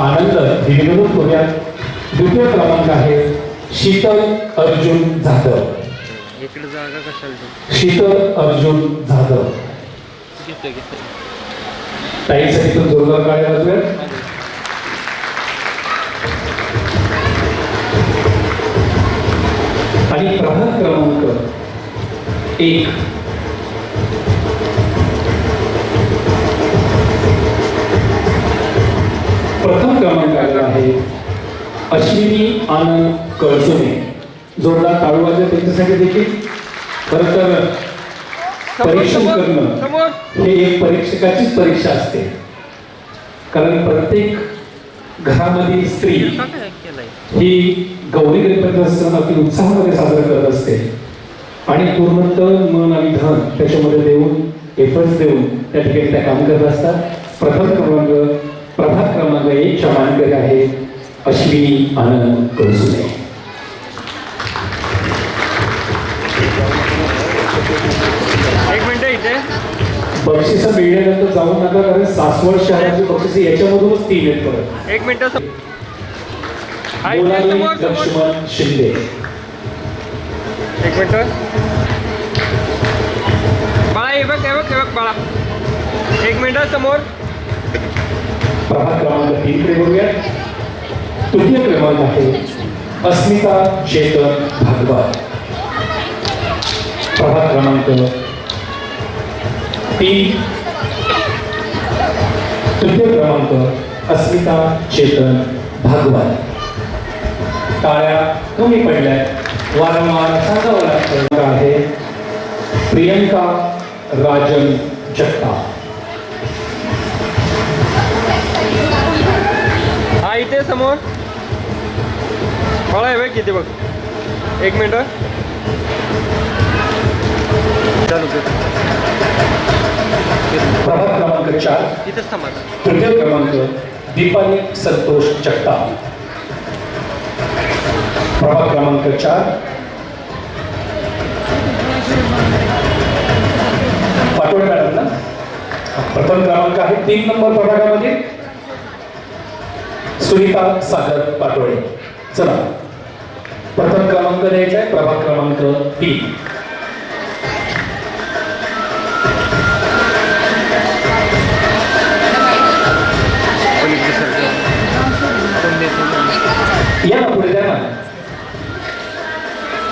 आनंद दिग्विजय करूयात द्वितीय क्रमांक आहे शीतल अर्जुन जाधव? शीतल अर्जुन जाधव. ताईसाठी तो जोरदार काय वाजवेल. आणि प्रभाग क्रमांक एक. प्रथम क्रमांकावर आहे अश्विनी आनंद कळसुने. जोरदार वाजवे त्यांच्यासाठी देखील. खरं तर परीक्षण करणं हे एक परीक्षकाचीच परीक्षा असते. कारण प्रत्येक घरामधील स्त्री ही गौरी गणपती सण अगदी उत्साहामध्ये साजरा करत असते. आणि पूर्ण तन मन आणि धन त्याच्यामध्ये देऊन एफर्ट्स देऊन त्या ठिकाणी त्या काम करत असतात. प्रथम क्रमांक प्रभाग क्रमांक एक च्या मानकरी आहे अश्विनी आनंद कळसुने एक मिनिट इथे. बक्षिसं मिळण्यानंतर जाऊ नका कारण सासवड शहराची बक्षिसे याच्यामधूनच तीन आहेत परत एक मिनिट लक्ष्मण शिंदे. एक मिनिट. बाळा हे बघ हे बघ हे बघ बाळा. एक मिनिट समोर. प्रभाग क्रमांक तीन कडे बघूया. तृतीय क्रमांक आहे अस्मिता चेतन भागवत. प्रभाग क्रमांक तीन. तृतीय क्रमांक अस्मिता चेतन भागवत. टाळ्या कमी पडल्या वारंवार सांगावं लागतं. आहे प्रियंका राजन जगताप. समोर. हे बघ किती बघ. एक मिनिट चालू प्रभाग क्रमांक चार. थांबा. तृतीय क्रमांक दीपाली संतोष जगताप. प्रभाग क्रमांक चार. पाटोळे मॅडम ना. प्रथम क्रमांक आहे तीन नंबर प्रभागामध्ये. सुनीता सागर पाटोळे. चला. प्रथम क्रमांक द्यायचा आहे प्रभाग क्रमांक तीन? या ना पुढे द्या ना.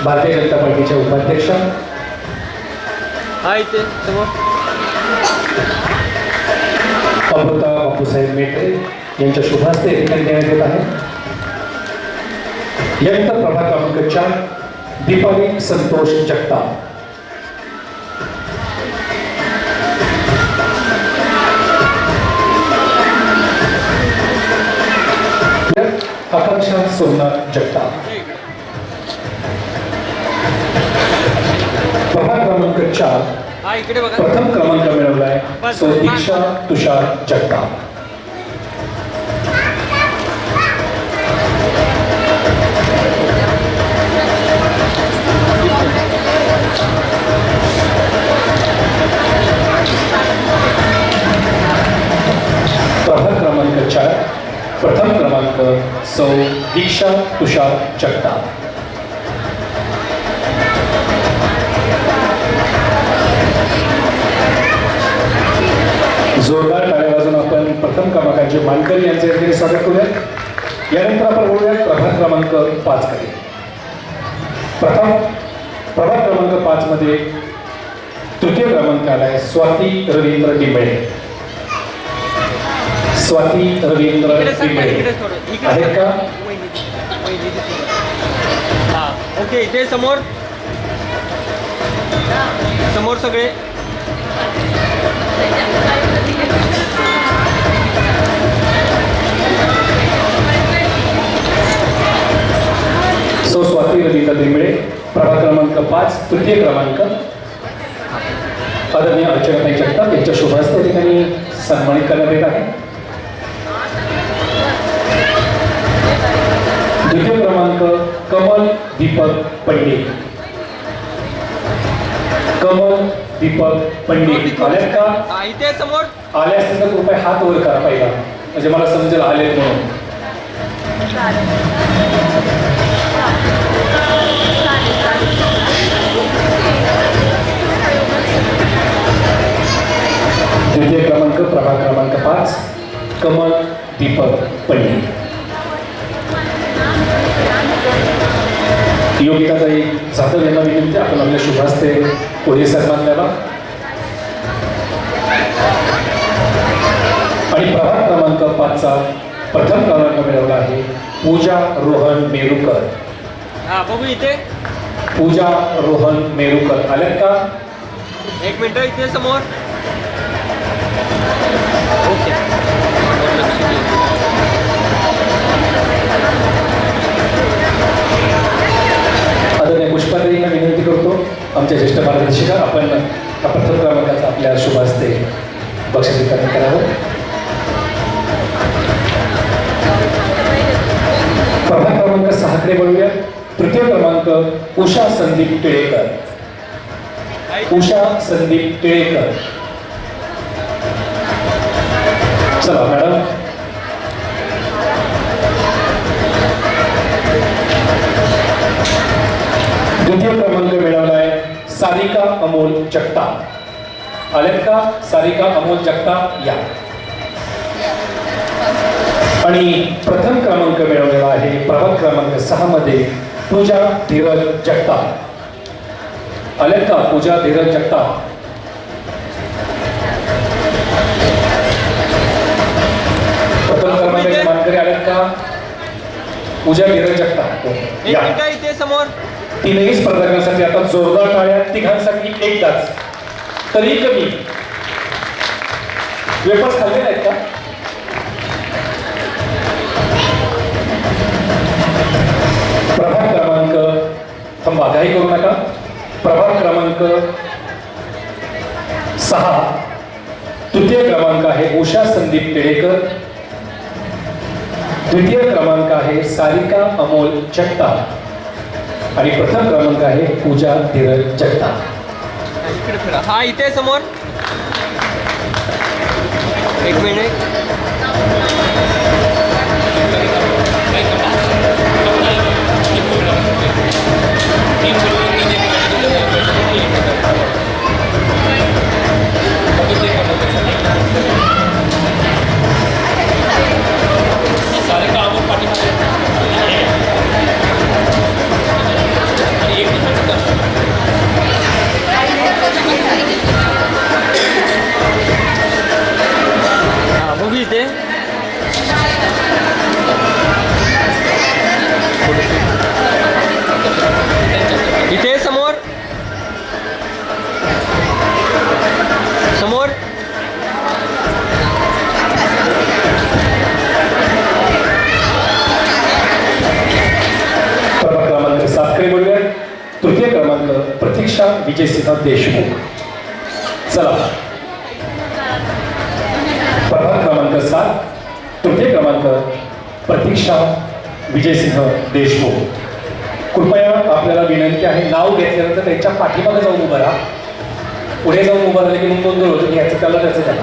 भारतीय जनता पार्टीच्या उपाध्यक्षा. अमृता बापूसाहेब मेत्रे यांच्या शुभास्ते ठिकाणी देण्यात येत आहे. यानंतर प्रभाग क्रमांक चार दीपाली संतोष जगताप. आकांक्षा सोमनाथ जगताप. प्रभाग क्रमांक चार प्रथम क्रमांक मिळवलाय. सो दीक्षा तुषार जगताप. दीक्षा तुषार जगताप जोरदार टाळ्या वाजून आपण प्रथम क्रमांकाचे मानकरी यांचे ठिकाणी स्वागत करूया यानंतर आपण बोलूया प्रभाग क्रमांक पाच कडे प्रथम प्रभाग क्रमांक पाच मध्ये तृतीय क्रमांक आलाय स्वाती रवींद्र डिंबळे. स्वाती रवींद्र डिंबळे. आहेत. का? ओके इथे समोर. समोर सगळे. सो स्वाती ललिता डिंबळे प्रभाग क्रमांक पाच तृतीय क्रमांक. आदरणीय अर्चनाताई जगताप यांच्या शुभास्ते या ठिकाणी सन्मानित करण्यात येत आहे. द्वितीय क्रमांक कमल दीपक पंडित. कमल दीपक पंडित. आल्यात का? इथे समोर. आल्या असतील तर कृपया हात वर करा पहिला. म्हणजे मला समजेल आलेत म्हणून. द्वितीय क्रमांक प्रभाग क्रमांक पाच. कमल दीपक पंडित. योगिताताई जाधव यांना विनंती आपण आपल्या शुभास्ते पुढे सन्मान द्यावा. आणि प्रभाग क्रमांक पाचचा प्रथम क्रमांक मिळवला आहे पूजा रोहन मेरुकर. बघू इथे. पूजा रोहन मेरुकर. आल्यात का? एक मिनिट इथे समोर. ओके. आदरणीय पुष्पाताईंना विनंती करतो आमच्या ज्येष्ठ मार्गदर्शिका आपण हा प्रथम क्रमांकाचा आपल्या शुभ हस्ते बक्षीस वितरण करावं. प्रभाग क्रमांक सहाकडे वळूया तृतीय क्रमांक उषा संदीप टिळेकर. उषा संदीप टिळेकर. चला मॅडम. द्वितीय क्रमांक मिळवला आहे सारिका अमोल जगताप आलेत का? सारिका अमोल जगताप या. आणि प्रथम क्रमांक मिळवलेला आहे. प्रभाग क्रमांक सहा मध्ये पूजा धीरज जगताप आलेत का? पूजा धीरज जगताप प्रथम क्रमांकाचे मानकरी आलेत का? पूजा धीरज जगताप या. इथे समोर. तीनही करण्यासाठी आता जोरदार टाळ्या तिघांसाठी एकदाच. तरी कमी. वेफर्स खाल्ले नाहीत का? प्रभाग क्रमांक थांबा काही करू नका. प्रभाग क्रमांक सहा. तृतीय क्रमांक आहे उषा संदीप पेडेकर द्वितीय क्रमांक आहे सारिका अमोल जगताप. आणि प्रथम क्रमांक आहे पूजा धीरज जगताप. हा इथे समोर. एक मिनिट. प्रतीक्षा विजयसिंह देशमुख. चला. प्रभाग क्रमांक सात तृतीय क्रमांक प्रतीक्षा विजयसिंह देशमुख. कृपया आपल्याला विनंती आहे नाव घेतल्यानंतर त्यांच्या पाठीमागे जाऊन उभं राहा. पुढे जाऊन उभं राहिले की मग दोन होतं घ्यायचं त्याला त्याचं त्याला.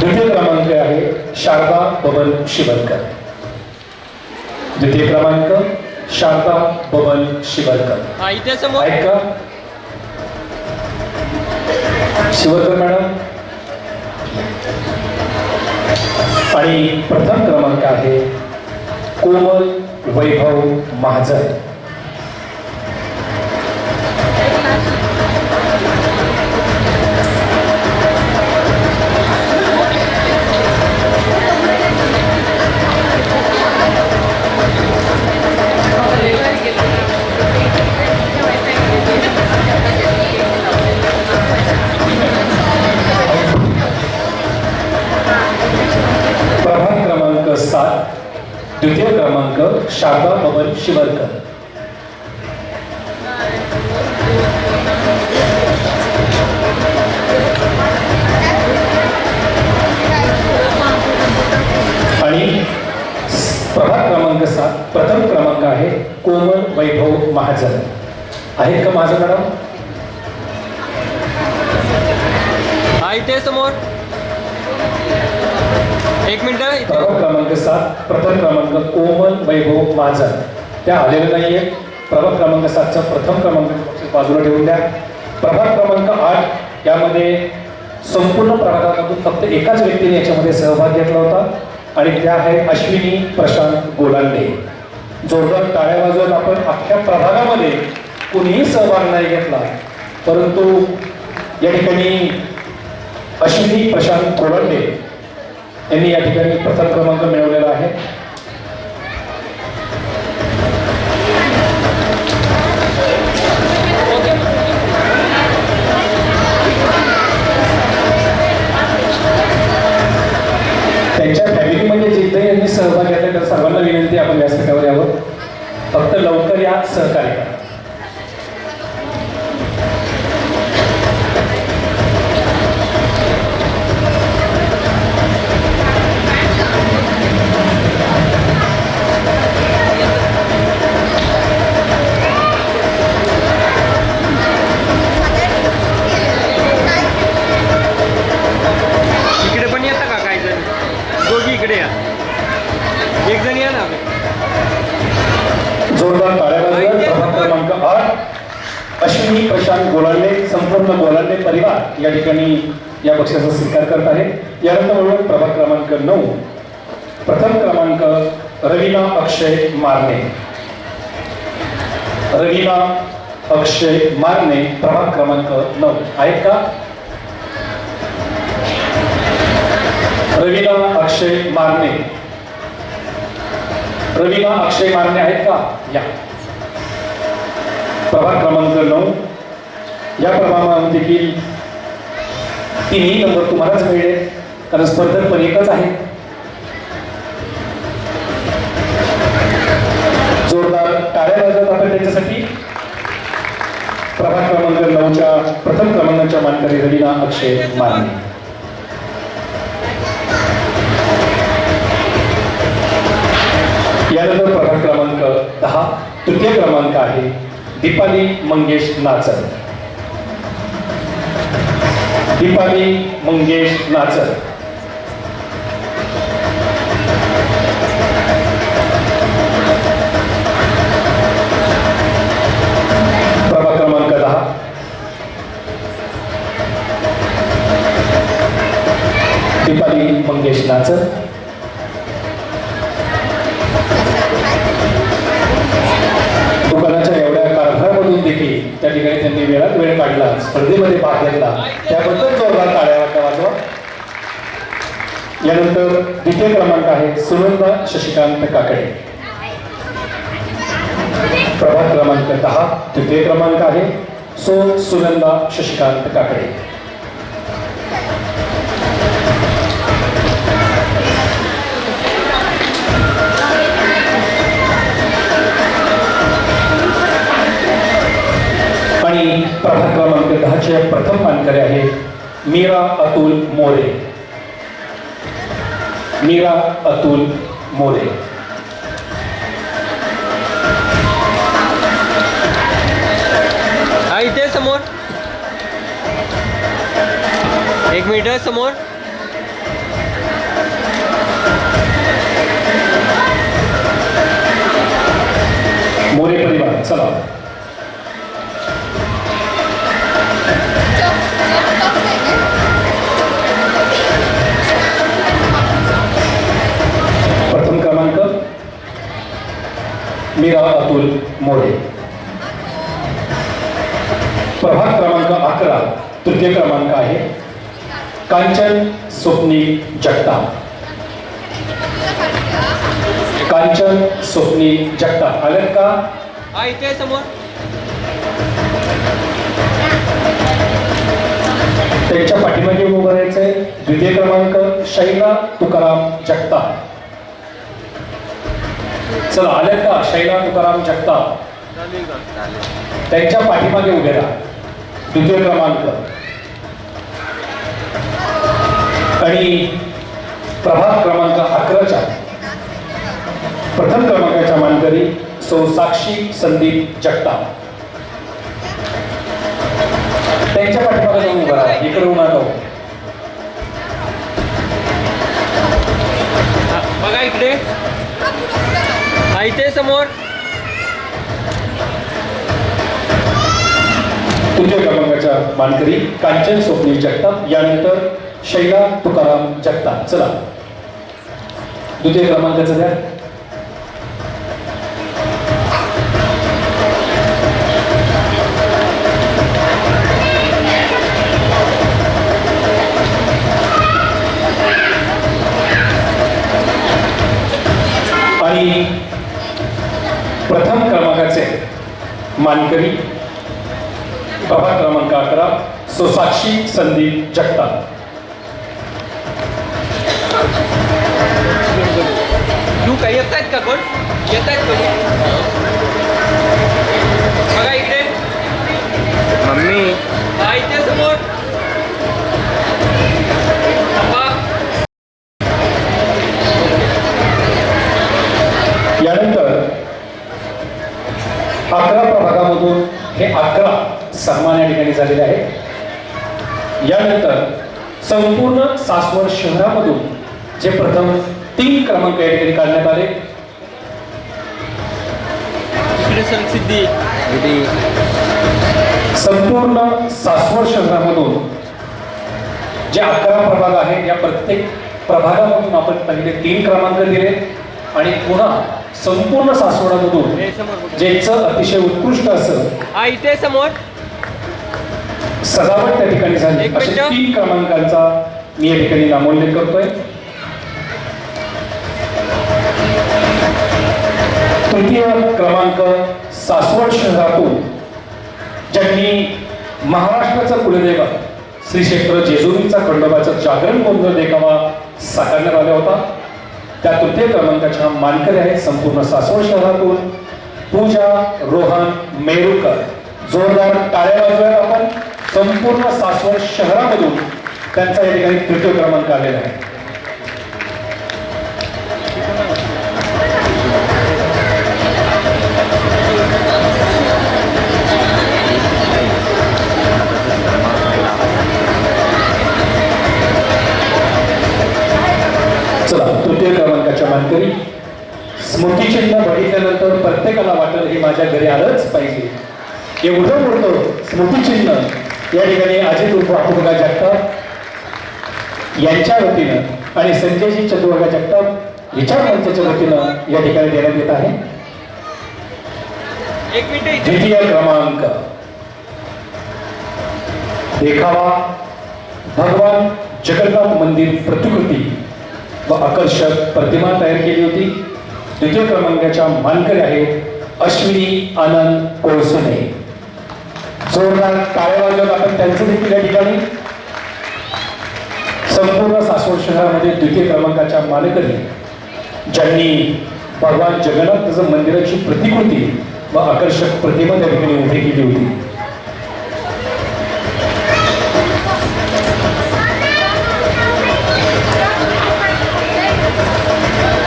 द्वितीय क्रमांक आहे शारदा बबन शिवनकर. द्वितीय क्रमांक शारदा बबन शिवरकर. हा इथे समोर आहेत का शिवरकर मॅडम. आणि प्रथम क्रमांक आहे कोमल वैभव महाजन. कोमल वैभव त्या आलेल्या नाहीये. प्रभाग क्रमांक सातचा प्रथम क्रमांक बाजूला ठेवून द्या. प्रभाग क्रमांक आठ यामध्ये संपूर्ण प्रभागामधून फक्त एकाच व्यक्तीने याच्यामध्ये सहभाग घेतला होता. आणि त्या आहेत अश्विनी प्रशांत गोलांडे. जोरदार टाळ्या बाजूला आपण अख्ख्या प्रभागामध्ये कुणीही सहभाग नाही घेतला. परंतु या ठिकाणी अश्विनी प्रशांत गोलांडे यांनी या ठिकाणी प्रथम क्रमांक मिळवलेला आहे. सहभाग घेतला तर सर्वांना विनंती आपण व्यासपीठावर यावं. फक्त लवकर या सहकार्य मारणे. रवीना अक्षय मारणे प्रभाग क्रमांक नऊ. आहेत का? रवीना अक्षय मारणे. रवीना अक्षय मारणे आहेत का? या. प्रभाग क्रमांक नऊ. या प्रभागामध्ये देखील तिन्ही नंबर तुम्हालाच मिळेल. कारण स्पर्धक पण एकच आहे टाळ्या वाजवत आपण त्यांच्यासाठी प्रभाग क्रमांक नऊच्या प्रथम क्रमांकाच्या मानकरी रवीना अक्षय माने. यानंतर प्रभाग क्रमांक दहा तृतीय क्रमांक आहे दीपाली मंगेश नाचर. दीपाली मंगेश नाचर. दीपाली मंगेश नाचर दुकानाच्या एवढ्या कारभारामधून देखील त्या ठिकाणी त्यांनी वेळात वेळ काढला स्पर्धेमध्ये भाग घेतला. त्याबद्दल जोरदार टाळ्या वाजवा. वाजवा यानंतर द्वितीय क्रमांक आहे सुनंदा शशिकांत काकडे. प्रभाग क्रमांक दहा तृतीय क्रमांक आहे सो सुनंदा शशिकांत काकडे. क्रमांक दहाचे प्रथम मानकरी आहे मीरा अतुल मोरे. मीरा अतुल मोरे. इथे समोर. एक मिनिट समोर. मोरे परिवार चला. मीरा अतुल मोरे. प्रभाग क्रमांक अकरा तृतीय क्रमांक आहे. कांचन स्वप्नील जगताप. कांचन स्वप्नील जगताप. आलेत का? इथे समोर. त्यांच्या पाठीमागे उभं राहायचंय. द्वितीय क्रमांक शैला तुकाराम जगताप. चला आले का शैला तुकाराम जगताप. त्यांच्या पाठीमागे उभे राहा. द्वितीय क्रमांक. आणि प्रभाग क्रमांक अकराच्या प्रथम क्रमांकाच्या मानकरी सौ साक्षी संदीप जगताप. त्यांच्या पाठीमागे जाऊन उभा राहा. इकडे उन्हा बघा इकडे. इथे समोर? तृतीय क्रमांकाच्या मानकरी कांचन स्वप्नील जगताप यानंतर शैला तुकाराम जगताप. चला. द्वितीय क्रमांकाचं द्या. आणि प्रथम क्रमांकाचे मानकरी प्रभाग क्रमांक अकरा सोसाक्षी संदीप जगताप. तू काय येत आहेत का कोण? येत आहेत कोणी? बघा इकडे. मम्मी. इथे समोर. अकरा प्रभागामधून हे अकरा सन्मान या ठिकाणी झालेले आहेत. यानंतर संपूर्ण सासवड शहरामधून जे प्रथम तीन क्रमांक या ठिकाणी काढण्यात आले. संपूर्ण सासवड शहरामधून जे अकरा प्रभाग आहेत या प्रत्येक प्रभागामधून आपण पहिले तीन क्रमांक दिले आणि पुन्हा संपूर्ण सासवडामधून. ज्याचं अतिशय उत्कृष्ट असं इथे समोर सजावट त्या ठिकाणी झाली असे. तीन क्रमांकांचा मी या ठिकाणी नामोल्लेख करतोय तृतीय क्रमांक सासवड शहरातून ज्यांनी महाराष्ट्राचं कुलदैवत श्री क्षेत्र जेजुरीचा खंडोबाचा जागरण गोंधळ देखावा साकारण्यात आला होता त्या तृतीय क्रमांकाच्या मानकरी आहेत संपूर्ण सासवड शहरातून. पूजा रोहन मेरुकर. जोरदार टाळ्या वाजवूयात आपण संपूर्ण सासवड शहरामधून त्यांचा या ठिकाणी तृतीय क्रमांक आलेला आहे. प्रत्येकाला वाटेल हे माझ्या घरी आलंच पाहिजे. एवढं मोठं स्मृतिचिन्ह या ठिकाणी अजित उर्फ अपुर्गा जगताप यांच्या वतीनं आणि संजयजी चंद्रवर्गा जगताप विचार मंचाच्या वतीनं या ठिकाणी देण्यात येत आहे. द्वितीय क्रमांक. देखावा. भगवान जगन्नाथ मंदिर प्रतिकृती व आकर्षक प्रतिमा तयार केली होती. द्वितीय क्रमांकाच्या मानकरी आहेत अश्विनी आनंद कोळसुने. जोरदार टाळ्या वाजवत आपण त्यांचं देखील या ठिकाणी. संपूर्ण सासवड शहरामध्ये द्वितीय क्रमांकाच्या मानकरी ज्यांनी भगवान जगन्नाथ मंदिराची प्रतिकृती व आकर्षक प्रतिमा त्या ठिकाणी उभी केली होती.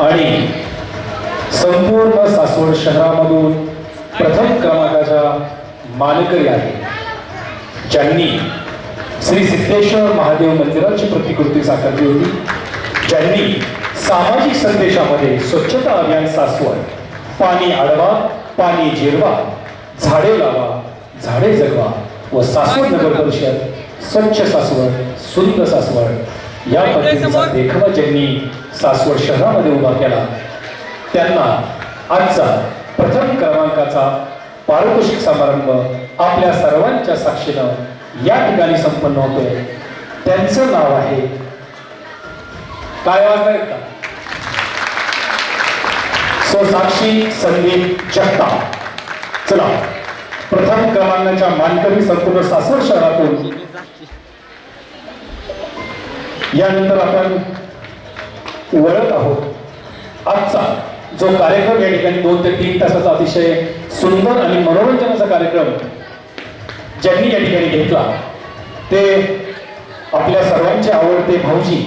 आणि संपूर्ण सासवड शहरामधून प्रथम क्रमांकाच्या मानकरी आहे ज्यांनी श्री सिद्धेश्वर महादेव मंदिराची प्रतिकृती साकारली होती. ज्यांनी सामाजिक संदेशामध्ये स्वच्छता अभियान सासवड पाणी अडवा पाणी जिरवा झाडे लावा झाडे जगवा व सासवड नगर परिषद स्वच्छ सासवड सुंदर सासवड या पद्धतीचा देखावा ज्यांनी सासवड शहरामध्ये उभा केला त्यांना आजचा प्रथम क्रमांकाचा पारितोषिक समारंभ आपल्या सर्वांच्या साक्षीनं या ठिकाणी संपन्न होतोय. त्यांचं नाव आहे काय वाजणार का सो साक्षी संदीप जगताप. चला प्रथम क्रमांकाच्या मानकरी संपूर्ण सासर शहरातून यानंतर आपण वळत आहोत. आजचा जो कार्यक्रम या ठिकाणी दोन ते तीन तासाचा अतिशय सुंदर आणि मनोरंजनाचा कार्यक्रम ज्यांनी या ठिकाणी घेतला ते आपल्या सर्वांचे आवडते भाऊजी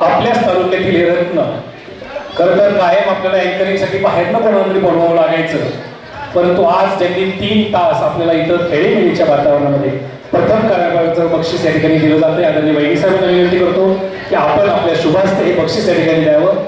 आपल्याच तालुक्यातील हे रत्न खरं तर कायम आपल्याला अँकरिंगसाठी बाहेरनं कोणाला बनवावं लागायचं. परंतु आज ज्यांनी तीन तास आपल्याला इथं खेळीमेळीच्या वातावरणामध्ये प्रथम कार्यक्रमाचं बक्षीस या ठिकाणी दिलं जातं आदरणीय वैगी साहेबांना विनंती करतो की आपण आपल्या शुभास्ते हे बक्षीस या ठिकाणी द्यावं.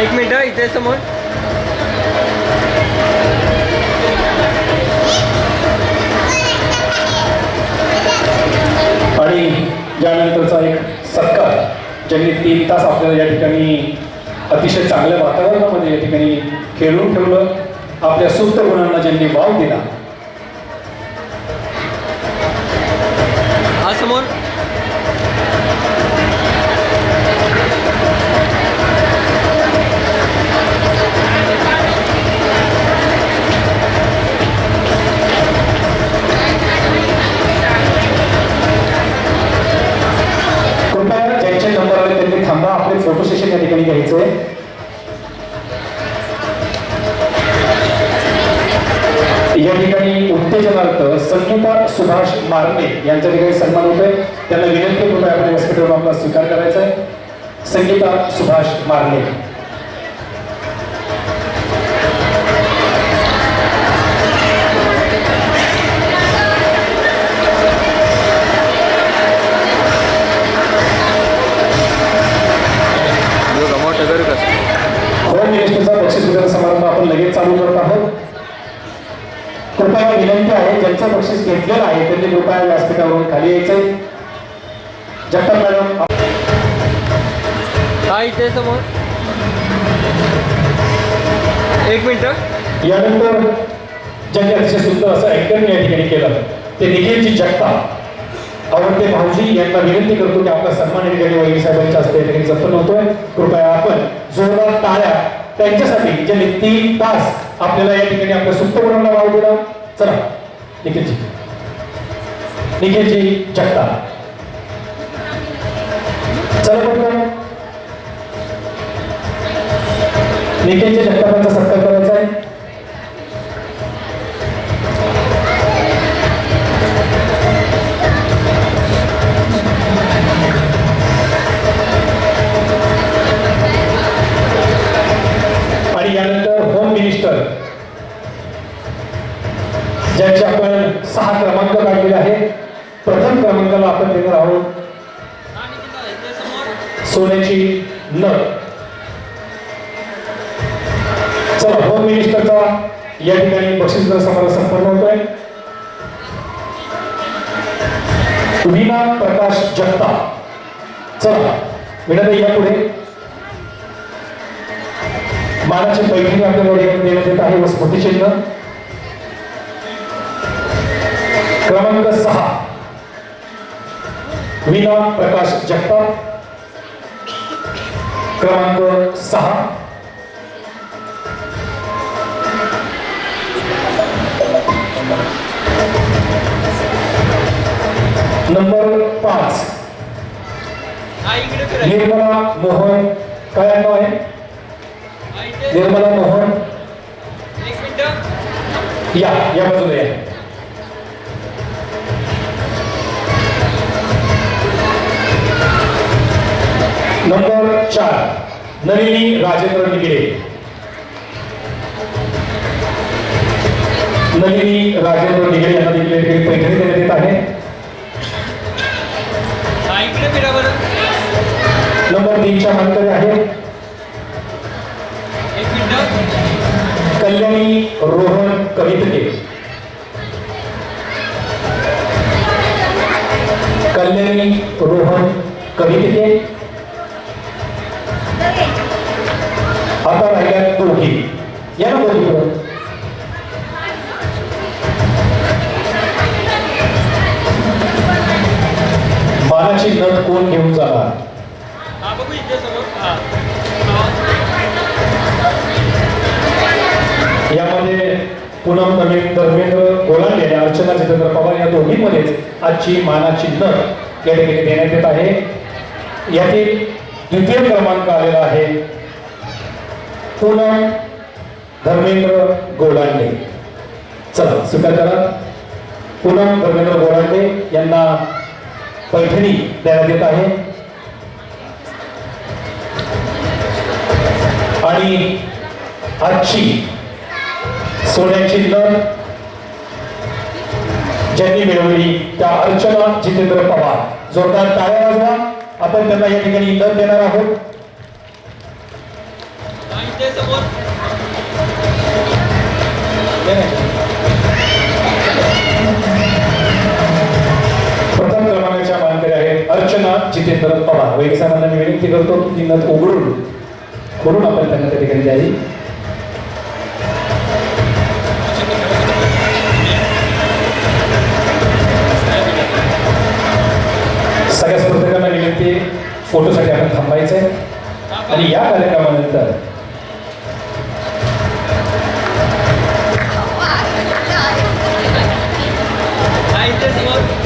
एक मिनिट इथे समोर. आणि यानंतरचा एक सत्कार ज्यांनी तीन तास आपल्याला या ठिकाणी अतिशय चांगल्या वातावरणामध्ये या ठिकाणी खेळून ठेवलं आपल्या सुप्त गुणांना ज्यांनी वाव दिला. हा समोर. आता आपले फोटो सेशन या ठिकाणी घ्यायचं. आहे या ठिकाणी उत्तेजनार्थ संगीता सुभाष मारणे यांच्या ठिकाणी सन्मान होतोय. त्यांना विनंती कृपया आपल्या हॉस्पिटल आपला स्वीकार करायचा आहे. संगीता सुभाष मारणे. मिनिस्टरचा बक्षीस वितरण समारंभ आपण लगेच चालू करत आहोत. कृपया विनंती आहे ज्यांचं बक्षीस घेतलेलं आहे त्यांनी कृपया व्यासपीठावरून खाली यायचंय. जगताप मॅडम हा इथे समोर. एक मिनिट. यानंतर ज्यांनी अतिशय सुंदर असं अँकरिंग या ठिकाणी केलं ते निखिलजी जगताप. आवडते भाऊजी यांना विनंती करतो की आपला सन्मान या ठिकाणी वैरी साहेबांच्या हस्ते जपून होतोय. कृपया आपण जोरदार टाळ्या त्यांच्यासाठी ज्यांनी तीन तास आपल्याला या ठिकाणी आपल्या सुप्तपुरांना वाव दिला चला निखिलजी. निखिलजी जगताप चला बघूया निखिलजी जगतापांचा ज्याचे आपण सहा क्रमांक काढलेले आहे प्रथम क्रमांकाला आपण देणार आहोत सोन्याची नथ चला होम मिनिस्टरचा या ठिकाणी बक्षीस वितरण समारोह संपन्न होतोय. वीणा प्रकाश जगता चला विनंती या पुढे. मानाची पैठणी आपल्याला देण्यात येत आहे व स्मृतिचिन्ह क्रमांक सहा वीणा प्रकाश जगताप। क्रमांक सहा नंबर पाच। निर्मला मोहन काय आहे। निर्मला मोहन। या या बाजूला या। नंबर चार नलिनी राजेंद्र निगडे. नलिनी राजेंद्र निगडे यांना देखील पैठणी देण्यात येत आहे. नंबर तीनच्या मानकरी आहे कल्याणी रोहन कवितके. कल्याणी रोहन कवितके. या ना मानाची नट कोण घेऊन जाणार? यामध्ये पुनम नवीन धर्मेंद्र गोलांडे अर्चना जितेंद्र पवार या दोन्हीमध्येच आजची मानाची नट या ठिकाणी देण्यात येत आहे. यातील द्वितीय क्रमांक आलेला आहे. पूनम धर्मेंद्र गोलांडे चला स्वीकार करा. पुन्हा धर्मेंद्र गोलांडे यांना पैठणी देण्यात येत आहे. आणि आजची सोन्याची लढ ज्यांनी मिळवली त्या अर्चना जितेंद्र पवार. जोरदार टाळ्या वाजवा. आपण त्यांना या ठिकाणी लढ देणार आहोत. समोर. प्रथम क्रमांकाच्या मानकरी आहेत अर्चना जितेंद्र पवार. वैद्य साहेबांना मी विनंती करतो की ती नथ उघडून खोडून आपण त्यांना त्या ठिकाणी द्यावी. सगळ्या स्पर्धकांना विनंती फोटोसाठी आपण थांबायचं आहे आणि या कार्यक्रमानंतर हा इथे समोर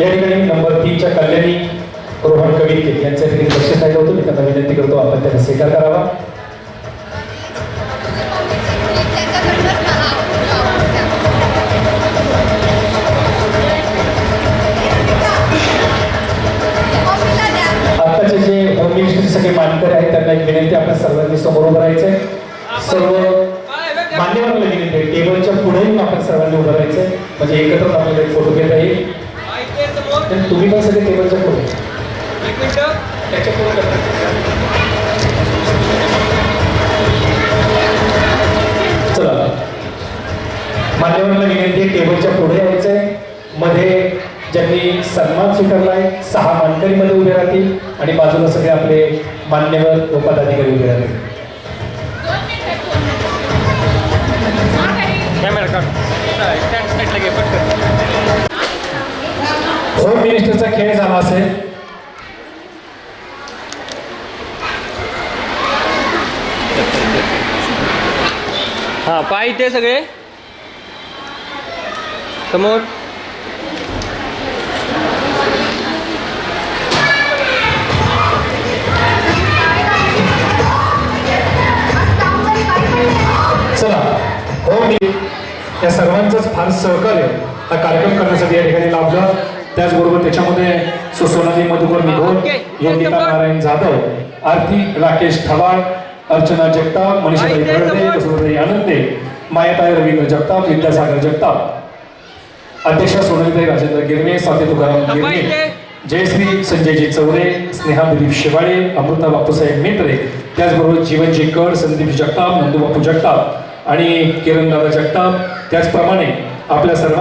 या ठिकाणी नंबर तीनच्या कल्याणी रोहन कवी यांच्या ठिकाणी लक्ष राहिलं होतं मी त्यांना विनंती करतो आपण त्यांना स्वीकार करावा. पदाधिकारी उभे पटकन होम मिनिस्टरचा खेळ झाला असेल. हा पाय इथे सगळे. समोर. या सर्वांचंच फार सहकार्य हा कार्यक्रम करण्यासाठी या ठिकाणी लाभला त्याचबरोबर त्याच्यामध्ये सुसोनाली मधुकर निघोल. योगिता नारायण जाधव आरती राकेश थवाड अर्चना जगताप मनीषाताई भरडे समोर. वसुंधराई आनंदे मायाताई रवींद्र जगताप विद्यासागर जगताप अध्यक्षा सोनलीताई राजेंद्र गिरणे साथे तुकाराम गिरणे. जयश्री संजयजी चौरे स्नेहा दिलीप शेवाळे अमृता बापूसाहेब मेत्रे त्याचबरोबर जीवनजी कड संदीप जगताप नंदू बापू जगताप आणि किरण दादा जगताप त्याचप्रमाणे आपल्या सर्वांना